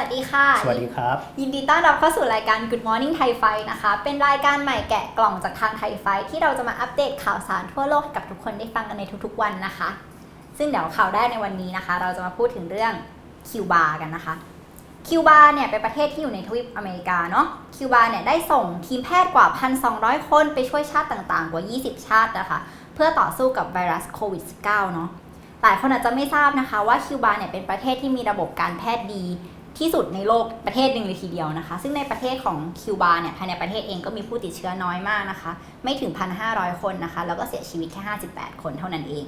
วัสดีค่ะ สวัสดีครับ ยินดีต้อนรับเข้าสู่รายการ Good Morning Thai Fight นะคะ เป็นรายการใหม่แกะกล่องจากทางไทยไฟที่เราจะมาอัปเดตข่าวสารทั่วโลกให้กับทุกคนได้ฟังกันในทุกๆวันนะคะ ซึ่งเดี๋ยวข่าวแรกในวันนี้นะคะ เราจะมาพูดถึงเรื่องคิวบากันนะคะ คิวบาเนี่ยเป็นประเทศที่อยู่ในทวีปอเมริกาเนาะ คิวบาเนี่ยได้ส่งทีมแพทย์กว่า 1,200 คนไปช่วยชาติต่างๆ กว่า 20 ชาตินะคะ เพื่อต่อสู้กับไวรัสโควิด -19 เนาะหลายคนอาจจะไม่ทราบนะคะว่าคิวบาเนี่ยเป็นประเทศที่มีระบบการแพทย์ดี ที่สุดในโลกประเทศหนึ่งเลยทีเดียวนะคะ ซึ่งในประเทศของคิวบาเนี่ยภายในประเทศเองก็มีผู้ติดเชื้อน้อยมากนะคะ ไม่ถึง 1,500 คนนะคะ แล้วก็เสียชีวิตแค่ 58 คนเท่านั้นเอง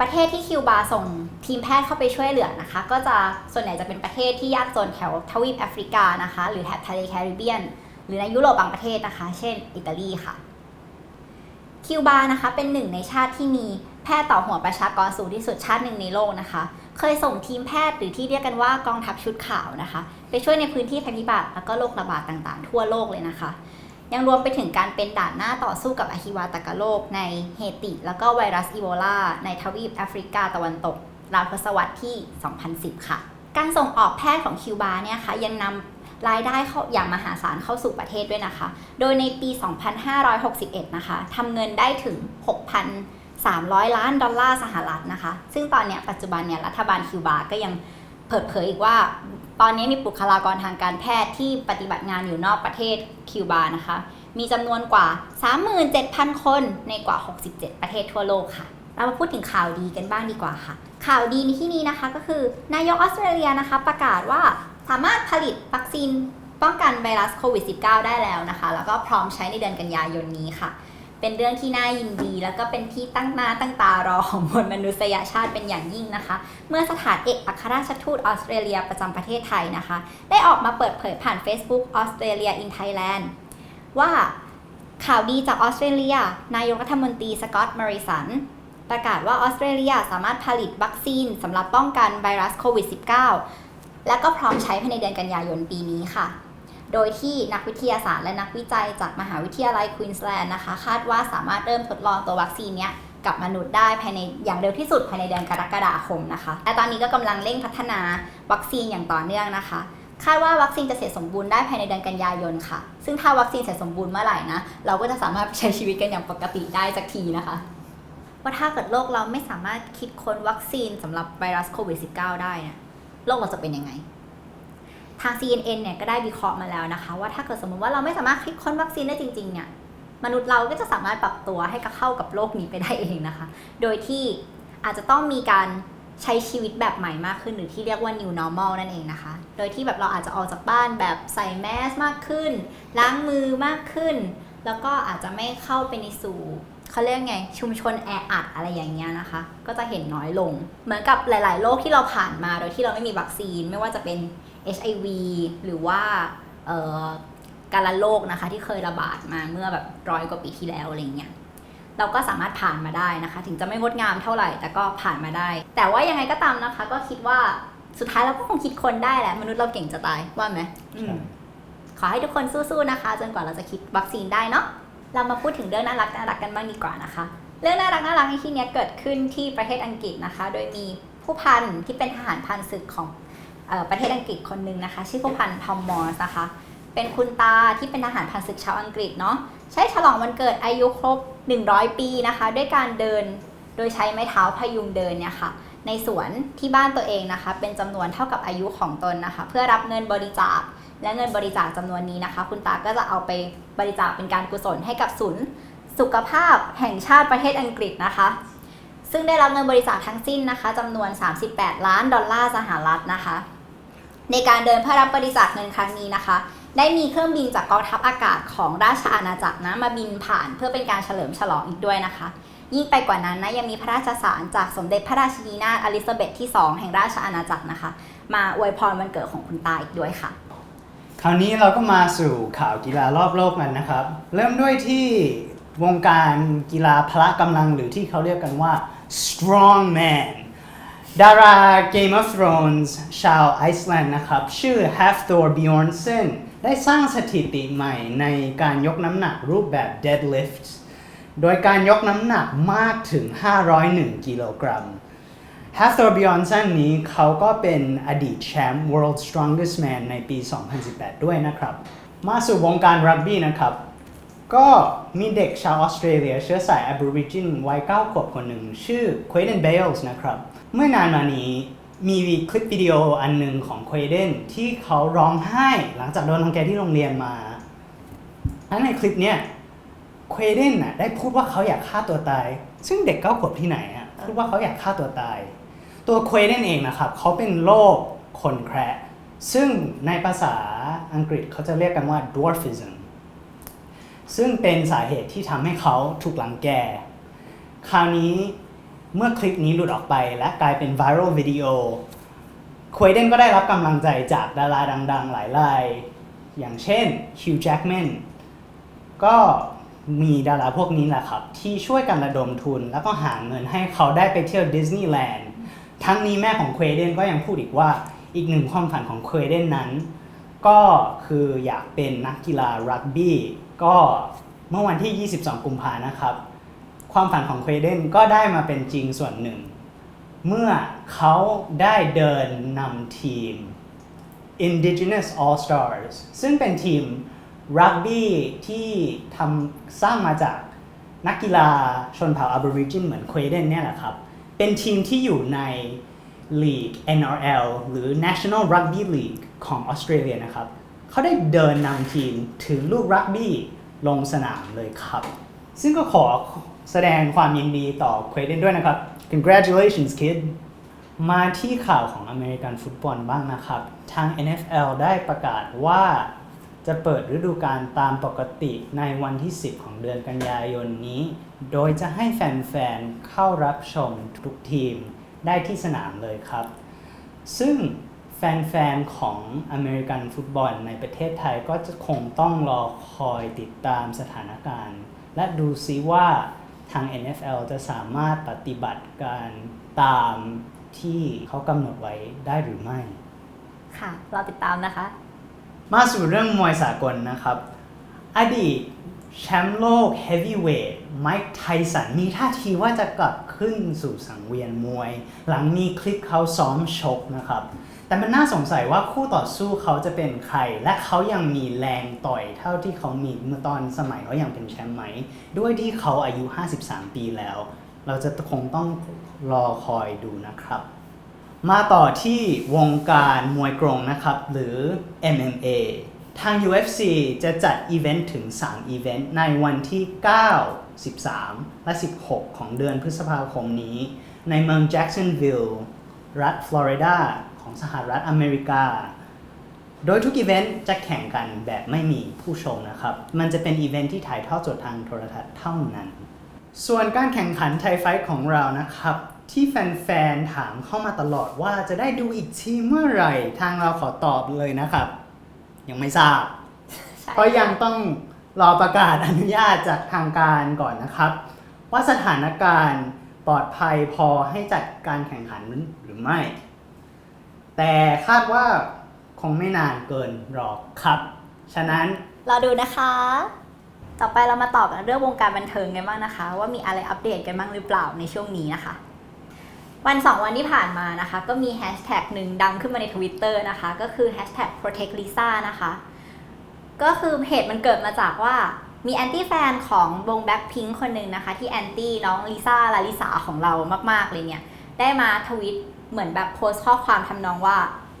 ประเทศที่คิวบาส่งทีมแพทย์เข้าไปช่วยเหลือนะคะ ก็จะส่วนใหญ่จะเป็นประเทศที่ยากจนแถวทวีปแอฟริกานะคะ หรือแถบทะเลแคริบเบียน หรือในยุโรปบางประเทศนะคะ เช่น อิตาลีค่ะ คิวบานะคะเป็นหนึ่งในชาติที่มี แพทย์ต่อหัวประชากรสูงที่สุดชาติหนึ่งในโลกนะคะ เคยส่งทีมแพทย์หรือที่เรียกกันว่ากองทัพชุดขาวนะคะ ไปช่วยในพื้นที่ภัยพิบัติแล้วก็โรคระบาดต่างๆ ทั่วโลกเลยนะคะ ยังรวมไปถึงการเป็นด่านหน้าต่อสู้กับอหิวาตกโรคในเฮติ แล้วก็ไวรัสอีโบลา ในทวีปแอฟริกาตะวันตกราวทศวรรษที่ 2010 ค่ะ การส่งออกแพทย์ของคิวบาเนี่ยค่ะยังนำรายได้เข้าอย่างมหาศาลเข้าสู่ประเทศด้วยนะคะ โดยในปี 2561 นะคะทำเงินได้ถึง 300 ล้านดอลลาร์สหรัฐนะคะ ซึ่งตอนนี้ปัจจุบันเนี่ยรัฐบาลคิวบาก็ยังเปิดเผยอีกว่า ตอนนี้มีบุคลากรทางการแพทย์ที่ปฏิบัติงานอยู่นอกประเทศคิวบานะคะ มีจำนวนกว่า 37,000 คนในกว่า 67 ประเทศทั่วโลกค่ะ เรามาพูดถึงข่าวดีกันบ้างดีกว่าค่ะ ข่าวดีในที่นี้นะคะก็คือนายกออสเตรเลียนะคะ ประกาศว่าสามารถผลิตวัคซีนป้องกันไวรัสโควิด -19 ได้แล้วนะคะ แล้วก็พร้อมใช้ในเดือนกันยายนนี้ค่ะ เป็นเรื่องที่น่ายินดี แล้วก็เป็นที่ตั้งหน้าตั้งตารอของมวลมนุษยชาติเป็นอย่างยิ่งนะคะ เมื่อสถานเอกอัครราชทูตออสเตรเลียประจำประเทศไทยนะคะ ได้ออกมาเปิดเผยผ่าน Facebook Australia in Thailand ว่าข่าวดีจากออสเตรเลีย นายกรัฐมนตรีสกอตต์มาริสันประกาศว่าออสเตรเลียสามารถผลิตวัคซีนสำหรับป้องกันไวรัสโควิด -19 และก็พร้อมใช้ภายในเดือนกันยายนปีนี้ค่ะ โดยที่นักวิทยาศาสตร์และนักวิจัยจากมหาวิทยาลัยควีนส์แลนด์นะคะ คาดว่าสามารถเริ่มทดลองตัววัคซีนเนี้ยกับมนุษย์ได้ภายในอย่างเร็วที่สุดภายในเดือนกรกฎาคมนะคะและตอนนี้ก็กำลังเร่งพัฒนาวัคซีนอย่างต่อเนื่องนะคะ คาดว่าวัคซีนจะเสร็จสมบูรณ์ได้ภายในเดือนกันยายนค่ะ ซึ่งถ้าวัคซีนเสร็จสมบูรณ์เมื่อไหร่นะ เราก็จะสามารถใช้ชีวิตกันอย่างปกติได้สักทีนะคะ ว่าถ้าเกิดโลกเราไม่สามารถคิดค้นวัคซีนสำหรับไวรัสโควิด -19 ได้นี่ยโลกเราจะเป็นยังไง ทาง CNN เนี่ยก็ได้วิเคราะห์มาแล้วนะคะ ว่าถ้าเกิดสมมติว่าเราไม่สามารถคิดค้นวัคซีนได้จริงๆเนี่ยมนุษย์เราก็จะสามารถปรับตัวให้เข้ากับโลกนี้ไปได้เองนะคะ โดยที่อาจจะต้องมีการใช้ชีวิตแบบใหม่มากขึ้นหรือที่เรียกว่า new normal นั่นเองนะคะ โดยที่แบบเราอาจจะออกจากบ้านแบบใส่แมสมากขึ้น ล้างมือมากขึ้น แล้วก็อาจจะไม่เข้าไปในสู่เขาเรียกไงชุมชนแออัดอะไรอย่างเงี้ยนะคะ ก็จะเห็นน้อยลง เหมือนกับหลาย ๆ โรคที่เราผ่านมาโดยที่เราไม่มีวัคซีน ไม่ว่าจะเป็น HIV หรือว่าการละโรคนะคะ ที่เคยระบาดมาเมื่อแบบร้อยกว่าปีที่แล้วอะไรเงี้ยเราก็สามารถผ่านมาได้นะคะ ถึงจะไม่งดงามเท่าไหร่แต่ก็ผ่านมาได้ แต่ว่ายังไงก็ตามนะคะ ก็คิดว่าสุดท้ายเราก็คงคิดคนได้แหละ มนุษย์เราเก่งจะตายว่าไหม ขอให้ทุกคนสู้ๆนะคะ จนกว่าเราจะคิดวัคซีนได้เนาะเรามาพูดถึงเรื่องน่ารักน่ารักกันบ้างดีกว่านะคะ เรื่องน่ารักน่ารักในที่นี้เกิดขึ้นที่ประเทศอังกฤษนะคะ โดยมีผู้พันที่เป็นทหารพันศึกของออประเทศอังกฤษคนหนึ่งนะคะ ชื่อผู้พันทอมมอสนะคะ เป็นคุณตาที่เป็นทหารพันศึกชาวอังกฤษเนาะใช้ฉลองวันเกิดอายุครบ 100 ปีนะคะ ด้วยการเดินโดยใช้ไม้เท้าพยุงเดินเนี่ยค่ะ ในสวนที่บ้านตัวเองนะคะ เป็นจำนวนเท่ากับอายุของตนนะคะ เพื่อรับเงินบริจาค และเงินบริจาคจำนวนนี้นะคะ คุณตาก็จะเอาไปบริจาคเป็นการกุศลให้กับศูนย์สุขภาพแห่งชาติประเทศอังกฤษนะคะ ซึ่งได้รับเงินบริจาคทั้งสิ้นนะคะจำนวน 38 ล้านดอลลาร์สหรัฐนะคะ ในการเดินเพื่อรับบริจาคเงินครั้งนี้นะคะ ได้มีเครื่องบินจากกองทัพอากาศของราชอาณาจักรนะมาบินผ่านเพื่อเป็นการเฉลิมฉลองอีกด้วยนะคะ ยิ่งไปกว่านั้นนะยังมีพระราชสารจากสมเด็จพระราชินีนาถอลิซาเบธที่ 2 แห่งราชอาณาจักรนะคะ มาอวยพรวันเกิดของคุณตาอีกด้วยค่ะ คราวนี้เราก็มาสู่ข่าวกีฬารอบโลกกันนะครับ เริ่มด้วยที่วงการกีฬาพละกำลังหรือที่เขาเรียกกันว่า strong man ดารา Game of Thrones ชาวไอซ์แลนด์นะครับ ชื่อ Hafthor Bjornsson ได้สร้างสถิติใหม่ในการยกน้ำหนักรูปแบบ deadlift โดยการยกน้ำหนักมากถึง 501 กิโลกรัม h a t h o r Bjornsson นี้เขาก็เป็นอดีตแชมป์ World Strongest Man ในปี 2018 ด้วยนะครับ มาสู่วงการรักบี้นะครับ ก็มีเด็กชาวออสเตรเลียเชื้อสาย Aborigin วัย9ขวบคนหนึ่ง ชื่อ Quaden Bales นะครับ เมื่อนานมานี้มีคลิปวิดีโออันหนึ่งของ Quaden ที่เขาร้องไห้หลังจากโดนรังแกที่โรงเรียนมาและในคลิปเนี้ยเควเดนน่ะได้พูดว่าเขาอยากฆ่าตัวตาย ซึ่งเด็กเก้าขวบที่ไหนอะพูดว่าเขาอยากฆ่าตัวตาย ตัวเควเดนเองนะครับเขาเป็นโรคคนแคระซึ่งในภาษาอังกฤษเขาจะเรียกกันว่า dwarfism ซึ่งเป็นสาเหตุที่ทำให้เขาถูกหลังแก คราวนี้เมื่อคลิปนี้หลุดออกไปและกลายเป็น viral วิดีโอเควเดนก็ได้รับกำลังใจจากดาราดัง ๆ หลายราย อย่างเช่น Hugh Jackman ก็มีดาราพวกนี้แหละครับ ที่ช่วยกันระดมทุนแล้วก็หาเงินให้เขาได้ไปเที่ยวดิสนีย์แลนด์ ทั้งนี้แม่ของเควเดนก็ยังพูดอีกว่าอีกหนึ่งความฝันของเควเดนนั้น ก็คืออยากเป็นนักกีฬารักบี้ก็เมื่อวันที่ 22 กุมภานะครับ ความฝันของเควเดนก็ได้มาเป็นจริงส่วนหนึ่ง เมื่อเขาได้เดินนำทีม Indigenous All Stars ซึ่งเป็นทีมรักบี้ที่ทำสร้างมาจากนักกีฬาชนเผ่า Aborigin เหมือนเควเดนเนี่ยแหละครับ เป็นทีมที่อยู่ใน League NRL หรือ National Rugby League ของออสเตรเลียนะครับ เขาได้เดินนำทีมถือลูกรักบี้ลงสนามเลยครับ ซึ่งก็ขอแสดงความยินดีต่อเควเดนด้วยนะครับ congratulations kid มาที่ข่าวของอเมริกันฟุตบอลบ้างนะครับ ทาง NFL ได้ประกาศว่า จะเปิดฤดูกาลตามปกติในวันที่ 10 ของเดือนกันยายนนี้ โดยจะให้แฟนๆ เข้ารับชมทุกทีมได้ที่สนามเลยครับ ซึ่งแฟนๆ ของอเมริกันฟุตบอลในประเทศไทยก็จะคงต้องรอคอยติดตามสถานการณ์ และดูซิว่าทาง NFL จะสามารถปฏิบัติการตามที่เขากำหนดไว้ได้หรือไม่ ค่ะ เราติดตามนะคะ มาสู่เรื่องมวยสากลนะครับ อดีตแชมป์โลกเฮฟวีเวทไมค์ไทสันมีท่าทีว่าจะกลับขึ้นสู่สังเวียนมวย หลังมีคลิปเขาซ้อมชกนะครับ แต่มันน่าสงสัยว่าคู่ต่อสู้เขาจะเป็นใคร และเขายังมีแรงต่อยเท่าที่เขามีเมื่อตอนสมัยเขายังเป็นแชมป์ไหม ด้วยที่เขาอายุ 53 ปีแล้ว เราจะคงต้องรอคอยดูนะครับ มาต่อที่วงการมวยกรงนะครับ หรือ MMA ทาง UFC จะจัดอีเวนต์ถึง 3 อีเวนต์ในวันที่ 9 13 และ 16 ของเดือนพฤษภาคมนี้ ในเมือง Jacksonville รัฐฟลอริดาของสหรัฐอเมริกา โดยทุกอีเวนต์จะแข่งกันแบบไม่มีผู้ชมนะครับ มันจะเป็นอีเวนต์ที่ถ่ายทอดสดทางโทรทัศน์เท่านั้น ส่วนการแข่งขันไทยไฟท์ของเรานะครับ ที่แฟนๆ ถามเข้ามาตลอดว่าจะได้ดูอีกทีเมื่อไหร่ ทางเราขอตอบเลยนะครับ ยังไม่ทราบ ใช่เพราะยังต้องรอประกาศอนุญาตจากทางการก่อนนะครับ ว่าสถานการณ์ปลอดภัยพอให้จัดการแข่งขันหรือไม่ แต่คาดว่าคงไม่นานเกินหรอกครับ ฉะนั้นเราดูนะคะ ต่อไปเรามาตอบกันเรื่องวงการบันเทิงกันบ้างนะคะ ว่ามีอะไรอัปเดตกันบ้างหรือเปล่าในช่วงนี้นะคะ วันสองวันที่ผ่านมานะคะ ก็มีแฮชแท็กหนึ่งดังขึ้นมาในทวิตเตอร์นะคะ ก็คือแฮชแท็ก protect lisa นะคะ ก็คือเหตุมันเกิดมาจากว่ามีแอนตี้แฟนของวง Blackpink คนหนึ่งนะคะ ที่แอนตี้น้องลิซ่าลาลิสาของเรามากๆเลยเนี่ย ได้มาทวิตเหมือนแบบโพสต์ข้อความทำนองว่า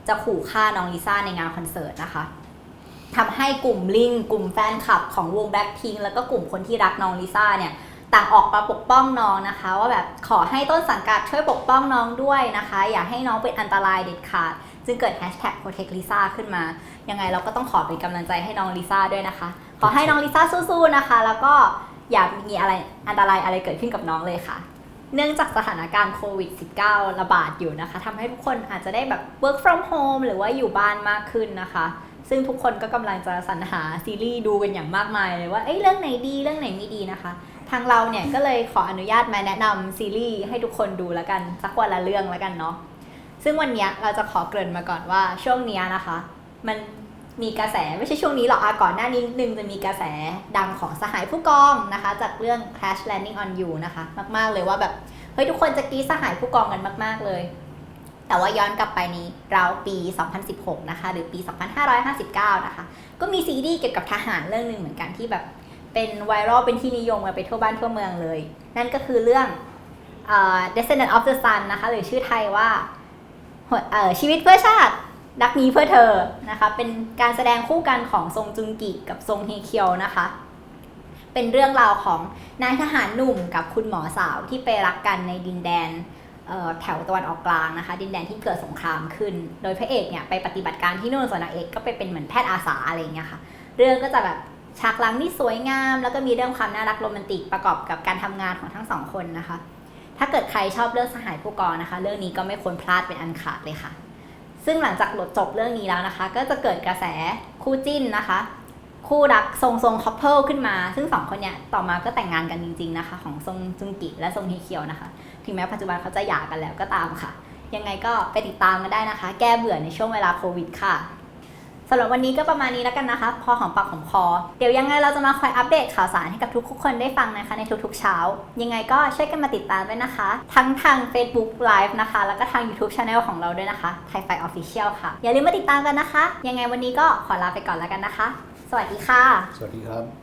จะขู่ฆ่าน้องลิซ่าในงานคอนเสิร์ตนะคะทำให้กลุ่มลิงกลุ่มแฟนคลับของวงแบ็คพิงแล้วก็กลุ่มคนที่รักน้องลิซ่าเนี่ย ต่างออกมาปกป้องน้องนะคะ ว่าแบบขอให้ต้นสังกัดช่วยปกป้องน้องด้วยนะคะ อย่าให้น้องเป็นอันตรายเด็ดขาด จึงเกิดแฮชแท็ก protect lisa ขึ้นมา ยังไงเราก็ต้องขอเป็นกำลังใจให้น้องลิซ่าด้วยนะคะ ขอให้น้องลิซ่าสู้ๆนะคะ แล้วก็อย่ามีอะไรอันตรายอะไรเกิดขึ้นกับน้องเลยค่ะ เนื่องจากสถานการณ์โควิด -19 ระบาดอยู่นะคะทำให้ทุกคนอาจจะได้แบบ work from home หรือว่าอยู่บ้านมากขึ้นนะคะซึ่งทุกคนก็กำลังจะสรรหาซีรีส์ดูกันอย่างมากมายเลยว่า เอ้ยเรื่องไหนดีเรื่องไหนไม่ดีนะคะ ทางเราเนี่ยก็เลยขออนุญาตมาแนะนำซีรีส์ให้ทุกคนดูแล้วกัน สักวันละเรื่องแล้วกันเนาะซึ่งวันนี้เราจะขอเกริ่นมาก่อนว่าช่วงนี้นะคะ มันมีกระแสไม่ใช่ช่วงนี้หรอกอะก่อนหน้านี้นึงจะมีกระแสดังของสหายผู้กองนะคะ จากเรื่อง Crash Landing on You นะคะ มาก ๆ เลยว่าแบบเฮ้ยทุกคนจะกีสหายผู้กองกันมาก ๆ เลย แต่ว่าย้อนกลับไปนี้เราปี 2016 นะคะ หรือปี 2559 นะคะ ก็มีซีรีส์เกี่ยวกับทหารเรื่องหนึ่งเหมือนกันที่แบบ เป็นไวรัลเป็นที่นิยมกันไปทั่วบ้านทั่วเมืองเลย นั่นก็คือเรื่อง Descendant of the Sun นะคะ หรือชื่อไทยว่าชีวิตเพื่อชาติรักนี้เพื่อเธอนะคะ เป็นการแสดงคู่กันของทรงจุงกิกับทรงเฮเคียวนะคะ เป็นเรื่องราวของนายทหารหนุ่มกับคุณหมอสาวที่ไปรักกันในดินแดนแถวตะวันออกกลางนะคะ ดินแดนที่เกิดสงครามขึ้น โดยพระเอกเนี่ยไปปฏิบัติการที่นู่นส่วนนางเอกก็ไปเป็นเหมือนแพทย์อาสาอะไรเงี้ยค่ะ เรื่องก็จะแบบ ฉากหลังที่สวยงาม แล้วก็มีเรื่องความน่ารักโรแมนติกประกอบกับการทำงานของทั้งสองคนนะคะ ถ้าเกิดใครชอบเรื่องสหายผู้กองนะคะ เรื่องนี้ก็ไม่ควรพลาดเป็นอันขาดเลยค่ะ ซึ่งหลังจากหลดจบเรื่องนี้แล้วนะคะ ก็จะเกิดกระแสคู่จิ้นนะคะ คู่รักทรงทรงคัพเปิลขึ้นมา ซึ่งสองคนเนี่ยต่อมาก็แต่งงานกันจริงๆนะคะ ของทรงจุงกิและทรงเฮเคียวนะคะ ถึงแม้ปัจจุบันเขาจะหย่ากันแล้วก็ตามค่ะ ยังไงก็ไปติดตามกันได้นะคะ แก้เบื่อในช่วงเวลาโควิด ค่ะ สำหรับวันนี้ก็ประมาณนี้แล้วกันนะคะ พอหอมปากหอมคอ เดี๋ยวยังไงเราจะมาคอยอัปเดตข่าวสารให้กับทุกๆคนได้ฟังนะคะในทุกๆเช้า ยังไงก็ช่วยกันมาติดตามด้วยนะคะ ทั้งทาง Facebook Live นะคะ แล้วก็ทาง YouTube Channel ของเราด้วยนะคะไทยไฟออฟฟิเชียลค่ะ อย่าลืมมาติดตามกันนะคะ ยังไงวันนี้ก็ขอลาไปก่อนแล้วกันนะคะ สวัสดีค่ะ สวัสดีครับ